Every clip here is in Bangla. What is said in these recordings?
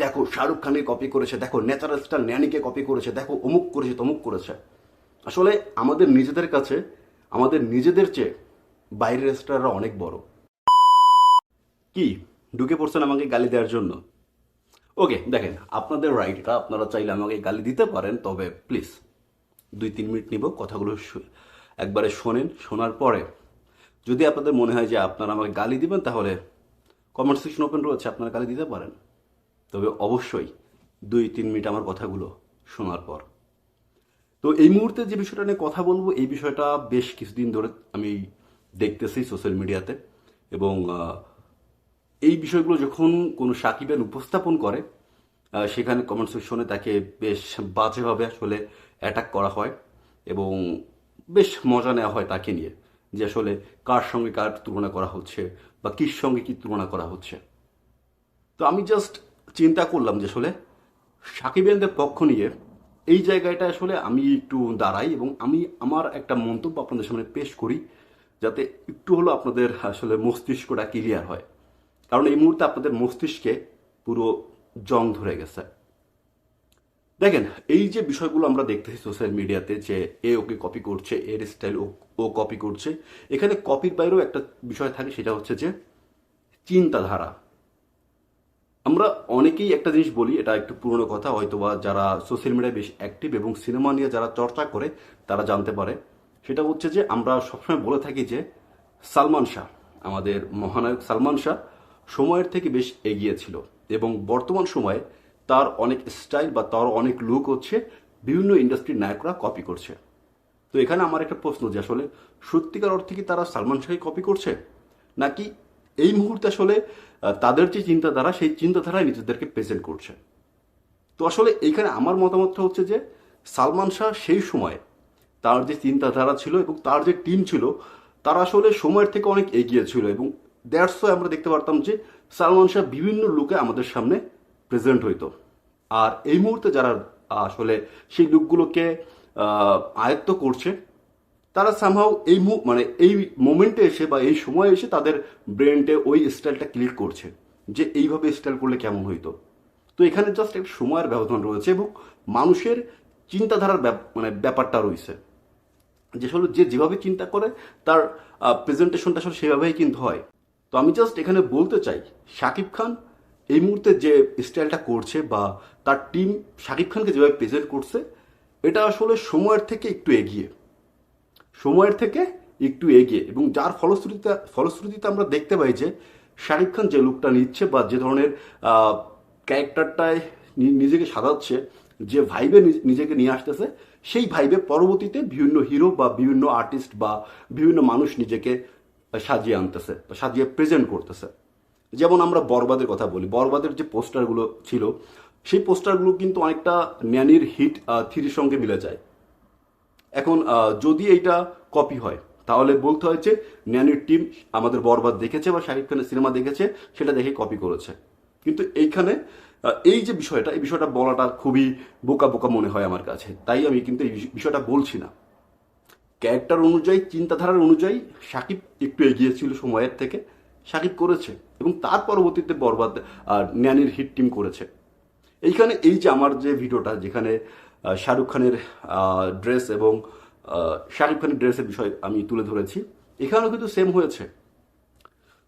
দেখো শাহরুখ খানকে কপি করেছে, দেখো ন্যাচারাল স্টার ন্যানিকে কপি করেছে, দেখো অমুক করেছে, তমুক করেছে। আসলে আমাদের নিজেদের কাছে, আমাদের নিজেদের চেয়ে বাইরের স্টাররা অনেক বড়। কি? ঢুকে পড়ছেন আমাকে গালি দেওয়ার জন্য? ওকে, দেখেন, আপনাদের রাইট এটা আপনারা চাইলে আমাকে গালি দিতে পারেন, তবে প্লিজ দুই তিন মিনিট নিব, কথাগুলো একবারে শোনেন, শোনার পরে যদি আপনাদের মনে হয় যে আপনারা আমাকে গালি দিবেন, তাহলে কমেন্ট সেকশন ওপেন রয়েছে, আপনারা গালি দিতে পারেন। তবে অবশ্যই দুই তিন মিনিট আমার কথাগুলো শোনার পর। তো এই মুহূর্তে যে বিষয়টা নিয়ে কথা বলব, এই বিষয়টা বেশ কিছুদিন ধরে আমি দেখতেছি সোশ্যাল মিডিয়াতে এবং এই বিষয়গুলো যখন কোনো সাকিবেন উপস্থাপন করে সেখানে কমেন্ট সেকশনে তাকে বেশ বাজেভাবে আসলে অ্যাটাক করা হয় এবং বেশ মজা নেওয়া হয় তাকে নিয়ে যে আসলে কার সঙ্গে কার তুলনা করা হচ্ছে বা কির সঙ্গে কি তুলনা করা হচ্ছে। তো আমি জাস্ট চিন্তা করলাম যে আসলে সাকিবেনদের পক্ষ নিয়ে এই জায়গাটা আসলে আমি একটু দাঁড়াই এবং আমি আমার একটা মন্তব্য আপনাদের সামনে পেশ করি যাতে একটু হলো আপনাদের আসলে মস্তিষ্কটা ক্লিয়ার হয়। কারণ এই মুহূর্তে আপনাদের মস্তিষ্কে পুরো জং ধরে গেছে। দেখেন, এই যে বিষয়গুলো আমরা দেখতেছি সোশ্যাল মিডিয়াতে যে এ ওকে কপি করছে, এর স্টাইল ও কপি করছে, এখানে কপির বাইরেও একটা বিষয় থাকে, সেটা হচ্ছে যে চিন্তাধারা। আমরা অনেকেই একটা জিনিস বলি, এটা একটু পুরনো কথা, হয়তোবা যারা সোশ্যাল মিডিয়ায় বেশ অ্যাক্টিভ এবং সিনেমা নিয়ে যারা চর্চা করে, তারা জানতে পারে। সেটা হচ্ছে যে, আমরা সবসময় বলে থাকি যে, সালমান শাহ, আমাদের মহানায়ক সালমান শাহ সময়ের থেকে বেশ এগিয়ে ছিল এবং বর্তমান সময়ে তার অনেক স্টাইল বা তার অনেক লুক হচ্ছে, বিভিন্ন ইন্ডাস্ট্রির নায়করা কপি করছে। তো এখানে আমার একটা প্রশ্ন যে, আসলে সত্যিকার অর্থে কি তারা সালমান শাহই কপি করছে? নাকি এই মুহূর্তে আসলে তাদের যে চিন্তাধারা, সেই চিন্তাধারায় নিজেদেরকে প্রেজেন্ট করছে। তো আসলে এইখানে আমার মতামতটা হচ্ছে যে, সালমান শাহ সেই সময়ে তার যে চিন্তাধারা ছিল এবং তার যে টিম ছিল, তারা আসলে সময়ের থেকে অনেক এগিয়ে ছিল এবং দ্যাটস আমরা দেখতে পারতাম যে, সালমান শাহ বিভিন্ন লুকে আমাদের সামনে প্রেজেন্ট হইতো। আর এই মুহূর্তে যারা আসলে সেই লুকগুলোকে আয়ত্ত করছে তারা সামহাও এই মু- মানে এই মোমেন্টে এসে বা এই সময়ে এসে তাদের ব্রেনটে ওই স্টাইলটা ক্লিক করছে, যে এইভাবে স্টাইল করলে কেমন হইতো? তো এখানে জাস্ট একটা সময়ের ব্যবধান রয়েছে এবং মানুষের চিন্তাধারার মানে ব্যাপারটা রয়েছে। যে আসলে যে যেভাবে চিন্তা করে, তার প্রেজেন্টেশনটা আসলে সেভাবেই কিন্তু হয়। তো আমি জাস্ট এখানে বলতে চাই শাকিব খান এই মুহূর্তে যে স্টাইলটা করছে বা তার টিম শাকিব খানকে যেভাবে প্রেজেন্ট করছে, এটা আসলে সময়ের থেকে একটু এগিয়ে। সময়ের থেকে একটু এগিয়ে এবং যার ফলশ্রুতিতে ফলশ্রুতিতে আমরা দেখতে পাই যে শাকিব খান যে লুকটা নিচ্ছে বা যে ধরনের ক্যারেক্টারটায় নিজেকে সাজাচ্ছে, যে ভাইবে নিজ- নিজেকে নিয়ে আসতেছে, সেই ভাইবে পরবর্তীতে বিভিন্ন হিরো বা বিভিন্ন আর্টিস্ট বা বিভিন্ন মানুষ নিজেকে সাজিয়ে আনতেছে বা সাজিয়ে প্রেজেন্ট করতেছে। যেমন আমরা বরবাদের কথা বলি, বরবাদের যে পোস্টারগুলো ছিল, সেই পোস্টারগুলো কিন্তু অনেকটা ন্যানির হিট থ্রির সঙ্গে মিলে যায়। এখন যদি এইটা কপি হয়, তাহলে বলতে হয় যে ন্যানির টিম আমাদের বরবাদ দেখেছে বা শাকিব খানের সিনেমা দেখেছে, সেটা দেখে কপি করেছে। কিন্তু এইখানে এই যে বিষয়টা, এই বিষয়টা বলাটা খুবই বোকা বোকা মনে হয় আমার কাছে। তাই আমি কিন্তু এই বিষয়টা বলছি না। ক্যারেক্টার অনুযায়ী, চিন্তাধারার অনুযায়ী সাকিব একটু এগিয়ে ছিল সময়ের থেকে। সাকিব করেছে এবং তার পরবর্তীতে বরবাদ ন্যানির হিট টিম করেছে। এইখানে এই যে আমার যে ভিডিওটা যেখানে শাহরুখ খানের ড্রেস এবং শাহরুখ খানের ড্রেসের বিষয় আমি তুলে ধরেছি। এখানেও কিন্তু সেম হয়েছে।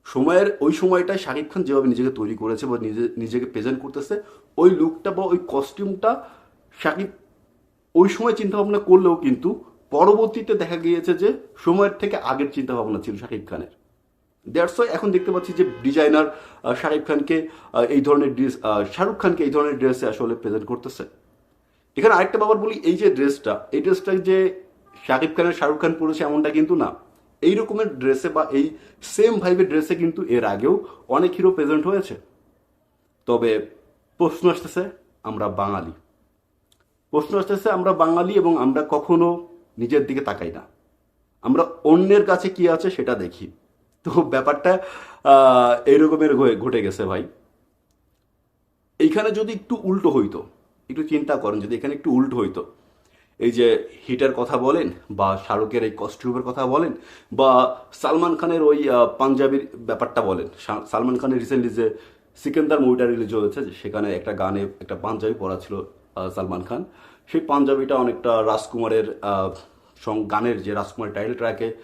সময়ের, ওই সময়টায় শাকিব খান যেভাবে নিজেকে তৈরি করেছে বা নিজে, নিজেকে প্রেজেন্ট করতেছে, ওই লুকটা বা ওই কস্টিউমটা শাকিব ওই সময় চিন্তা ভাবনা করলেও কিন্তু পরবর্তীতে দেখা গিয়েছে যে সময়ের থেকে আগের চিন্তা ভাবনা ছিল শাকিব খানের। ওয়াই এখন দেখতে পাচ্ছি যে ডিজাইনার শাকিব খানকে এই ধরনের ড্রেস শাহরুখ খানকে এই ধরনের ড্রেসে আসলে প্রেজেন্ট করতেছে। এখানে আরেকটা ব্যাপার বলি, এই যে ড্রেসটা, এই ড্রেসটা যে শাকিব খানের, শাহরুখ খান পরেছে এমনটা কিন্তু না। এই রকমের ড্রেসে বা এই সেম ভাইবের ড্রেসে কিন্তু এর আগেও অনেক হিরো প্রেজেন্ট হয়েছে। তবে প্রশ্ন আসতেছে, আমরা বাঙালি। প্রশ্ন আসতেছে, আমরা বাঙালি এবং আমরা কখনো নিজের দিকে তাকাই না। আমরা অন্যের কাছে কি আছে সেটা দেখি। তো ব্যাপারটা এইরকমের ঘটে গেছে ভাই। এইখানে যদি একটু উল্টো হইতো একটু চিন্তা করেন, যদি এখানে একটু উল্টো হইতো। এই যে হিটার কথা বলেন, বা শাহরুখের এই কস্টিউমের কথা বলেন, বা সালমান খানের ওই পাঞ্জাবির ব্যাপারটা বলেন। সালমান খানের রিসেন্টলি যে সিকেন্দার মুভিটা রিলিজ হয়েছে সেখানে একটা গানে একটা পাঞ্জাবি পরা ছিল সালমান খান। সেই পাঞ্জাবিটা অনেকটা রাজকুমারের সং- গানের যে রাজকুমারের টাইটেল ট্র্যাকে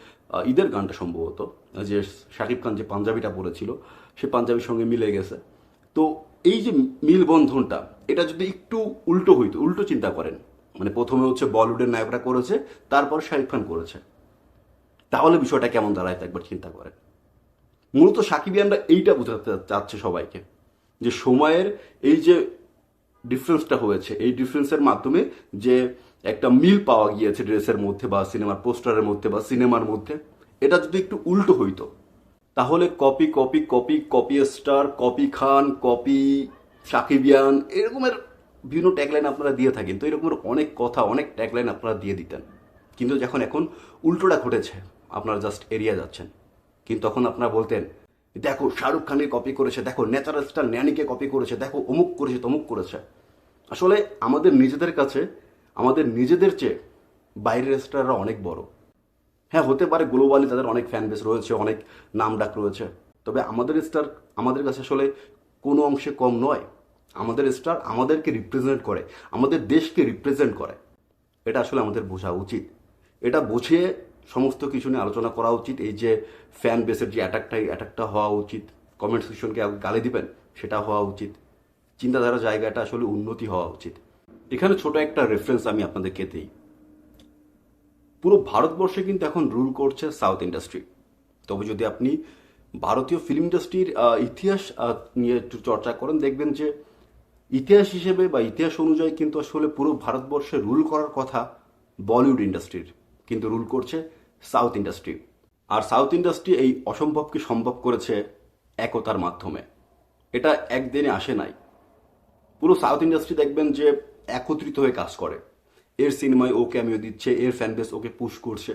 ঈদের গানটা সম্ভবত, যে শাকিব খান যে পাঞ্জাবিটা পরেছিল, সে পাঞ্জাবির সঙ্গে মিলে গেছে। তো এই যে মিলবন্ধনটা, এটা যদি একটু উল্টো হইতো, উল্টো চিন্তা করেন মানে প্রথমে হচ্ছে বলিউডের নায়করা করেছে, তারপর শাকিব খান করেছে, তাহলে বিষয়টা কেমন দাঁড়ায় একবার চিন্তা করেন। মূলত সাকিবিয়ানরা এইটা বোঝাতে চাচ্ছে সবাইকে, যে সময়ের এই যে ডিফারেন্সটা হয়েছে, এই ডিফারেন্সের মাধ্যমে যে একটা মিল পাওয়া গিয়েছে ড্রেসের মধ্যে বা সিনেমার পোস্টারের মধ্যে বা সিনেমার মধ্যে, এটা যদি একটু উল্টো হইতো তাহলে copy copy copy copy star copy Khan copy সাকিবিয়ান এরকমের বিভিন্ন ট্যাগলাইন আপনারা দিয়ে থাকেন। তো এরকমের অনেক কথা, অনেক ট্যাগলাইন আপনারা দিয়ে দিতেন। কিন্তু যখন এখন উল্টোটা ঘটেছে, আপনারা জাস্ট এরিয়া যাচ্ছেন। কিন্তু তখন আপনারা বলতেন, দেখো, শাহরুখ খানের কপি করেছে, দেখো ন্যাচারাল স্টার ন্যানিকে কপি করেছে, দেখো, অমুক করেছে, তমুক করেছে। আসলে আমাদের নিজেদের কাছে, আমাদের নিজেদের চেয়ে বাইরের স্টাররা অনেক বড়। হ্যাঁ হতে পারে গ্লোবালি তাদের অনেক ফ্যান বেস রয়েছে, অনেক নাম ডাক রয়েছে। তবে আমাদের স্টার আমাদের কাছে আসলে কোনো অংশে কম নয়। আমাদের স্টার আমাদেরকে রিপ্রেজেন্ট করে, আমাদের দেশকে রিপ্রেজেন্ট করে। এটা আসলে আমাদের বোঝা উচিত। এটা বুঝিয়ে সমস্ত কিছু নিয়ে আলোচনা করা উচিত। এই যে ফ্যান বেসের যে অ্যাটাকটা অ্যাটাকটা হওয়া উচিত। কমেন্ট সেকশনকে গালি দিবেন, সেটা হওয়া উচিত। চিন্তাধারা জায়গাটা আসলে উন্নতি হওয়া উচিত। এখানে ছোট একটা রেফারেন্স আমি আপনাদেরকে দিই। পুরো ভারতবর্ষে কিন্তু এখন রুল করছে সাউথ ইন্ডাস্ট্রি তবে যদি আপনি ভারতীয় ফিল্ম ইন্ডাস্ট্রির ইতিহাস নিয়ে একটু চর্চা করেন, দেখবেন যে ইতিহাস হিসেবে বা ইতিহাস অনুযায়ী কিন্তু আসলে পুরো ভারতবর্ষে রুল করার কথা বলিউড ইন্ডাস্ট্রির কিন্তু রুল করছে সাউথ ইন্ডাস্ট্রি আর সাউথ ইন্ডাস্ট্রি এই অসম্ভবকে সম্ভব করেছে একতার মাধ্যমে। এটা একদিনে আসে নাই। পুরো সাউথ ইন্ডাস্ট্রি দেখবেন যে একত্রিত হয়ে কাজ করে। এর সিনেমায় ও ক্যামিও দিচ্ছে, এর ফ্যান বেস ওকে পুশ করছে।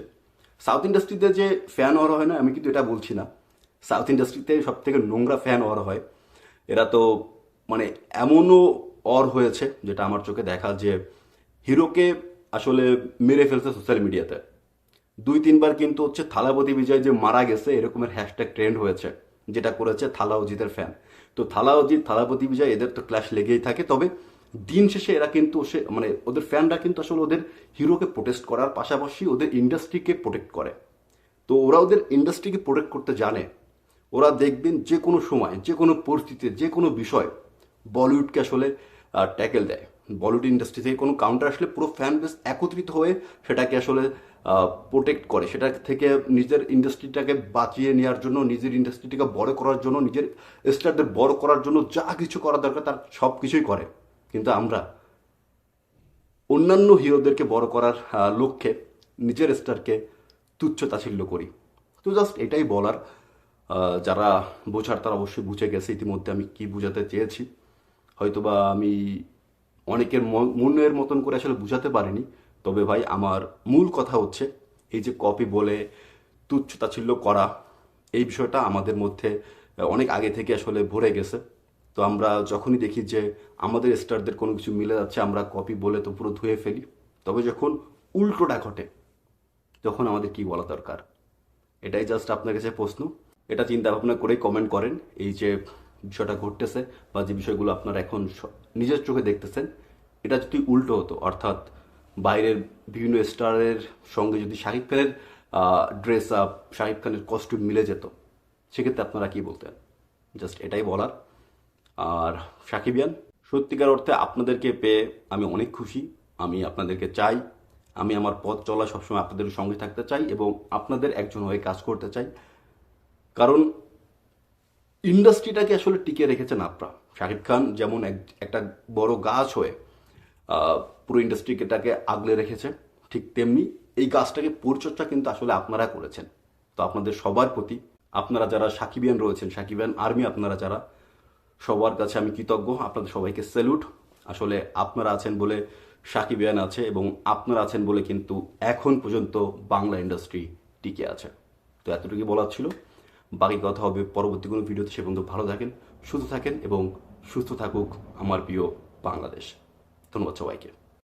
সাউথ ইন্ডাস্ট্রিতে যে ফ্যান ওয়ার হয় না, আমি কিন্তু এটা বলছি না। সাউথ ইন্ডাস্ট্রিতে সব থেকে নোংরা ফ্যান ওয়ার হয়। এরা তো মানে এমনও অর হয়েছে, যেটা আমার চোখে দেখা যে হিরোকে আসলে মেরে ফেলছে সোশ্যাল মিডিয়াতে দুই তিনবার কিন্তু হচ্ছে থালাপতি বিজয় যে মারা গেছে এরকমের হ্যাশট্যাগ ট্রেন্ড হয়েছে, যেটা করেছে থালা অজিতের ফ্যান তো থালা অজিত থালাপতি বিজয়, এদের তো ক্লাস লেগেই থাকে। তবে দিন শেষে এরা কিন্তু সে মানে ওদের ফ্যানরা কিন্তু আসলে ওদের হিরোকে প্রোটেস্ট করার পাশাপাশি ওদের ইন্ডাস্ট্রিকে প্রোটেক্ট করে। তো ওরা ওদের ইন্ডাস্ট্রিকে প্রোটেক্ট করতে জানে। ওরা দেখবেন যে কোনো সময়, যে কোনো পরিস্থিতিতে, যে কোনো বিষয় বলিউডকে আসলে ট্যাকেল দেয়। বলিউড ইন্ডাস্ট্রি থেকে কোনো কাউন্টার আসলে পুরো ফ্যান বেস একত্রিত হয়ে সেটাকে আসলে প্রোটেক্ট করে। সেটা থেকে নিজের ইন্ডাস্ট্রিটাকে বাঁচিয়ে নেওয়ার জন্য, নিজের ইন্ডাস্ট্রিটাকে বড় করার জন্য, নিজের স্টারদের বড় করার জন্য যা কিছু করা দরকার তার সব কিছুই করে। কিন্তু আমরা অন্যান্য হিরোদেরকে বড় করার লক্ষ্যে নিজের স্টারকে তুচ্ছ তাচ্ছিল্য করি। তো জাস্ট এটাই বলার যারা বোঝার তারা অবশ্যই বুঝে গেছে। ইতিমধ্যে আমি কি বুঝাতে চেয়েছি। হয়তোবা আমি অনেকের মনের মতন করে আসলে বুঝাতে পারিনি। তবে ভাই, আমার মূল কথা হচ্ছে এই যে কপি বলে তুচ্ছ তাচ্ছিল্য করা, এই বিষয়টা আমাদের মধ্যে অনেক আগে থেকে আসলে ভরে গেছে। তো আমরা যখনই দেখি যে আমাদের স্টারদের কোনো কিছু মিলে যাচ্ছে, আমরা কপি বলে তো পুরো ধুয়ে ফেলি। তবে যখন উল্টোটা ঘটে, তখন আমাদের কি বলা দরকার? এটাই জাস্ট আপনার কাছে প্রশ্ন। এটা চিন্তা ভাবনা করেই কমেন্ট করেন, এই যে বিষয়টা ঘটতেছে বা যে বিষয়গুলো আপনারা এখন নিজের চোখে দেখতেছেন, এটা যদি উল্টো হতো, অর্থাৎ বাইরের বিভিন্ন স্টারের সঙ্গে যদি শাহিদ খানের ড্রেস আপ শাহিদ খানের কস্টিউম মিলে যেত, সেক্ষেত্রে আপনারা কি বলতেন? জাস্ট এটাই বলার। আর সাকিবিয়ান সত্যিকার অর্থে আপনাদেরকে পেয়ে আমি অনেক খুশি। আমি আপনাদেরকে চাই। আমি আমার পথ চলা সবসময় আপনাদের সঙ্গে থাকতে চাই এবং আপনাদের একজন হয়ে কাজ করতে চাই। কারণ ইন্ডাস্ট্রিটাকে আসলে টিকিয়ে রেখেছেন আপনারা। শাকিব খান যেমন এক- একটা বড় গাছ হয়ে পুরো ইন্ডাস্ট্রিটাকে আগলে রেখেছে, ঠিক তেমনি এই গাছটাকে পরিচর্যা কিন্তু আসলে আপনারা করেছেন। তো আপনাদের সবার প্রতি, আপনারা যারা সাকিবিয়ান রয়েছেন সাকিবিয়ান আর্মি আপনারা যারা সবার কাছে আমি কৃতজ্ঞ। আপনাদের সবাইকে স্যালুট আসলে আপনারা আছেন বলে সাকিব ইয়ান আছে এবং আপনারা আছেন বলে কিন্তু এখন পর্যন্ত বাংলা ইন্ডাস্ট্রি টিকে আছে। তো এতটুকু বলার ছিল। বাকি কথা হবে পরবর্তী কোনো ভিডিওতে। সে পর্যন্ত ভালো থাকেন, সুস্থ থাকেন এবং সুস্থ থাকুক আমার প্রিয় বাংলাদেশ। ধন্যবাদ সবাইকে।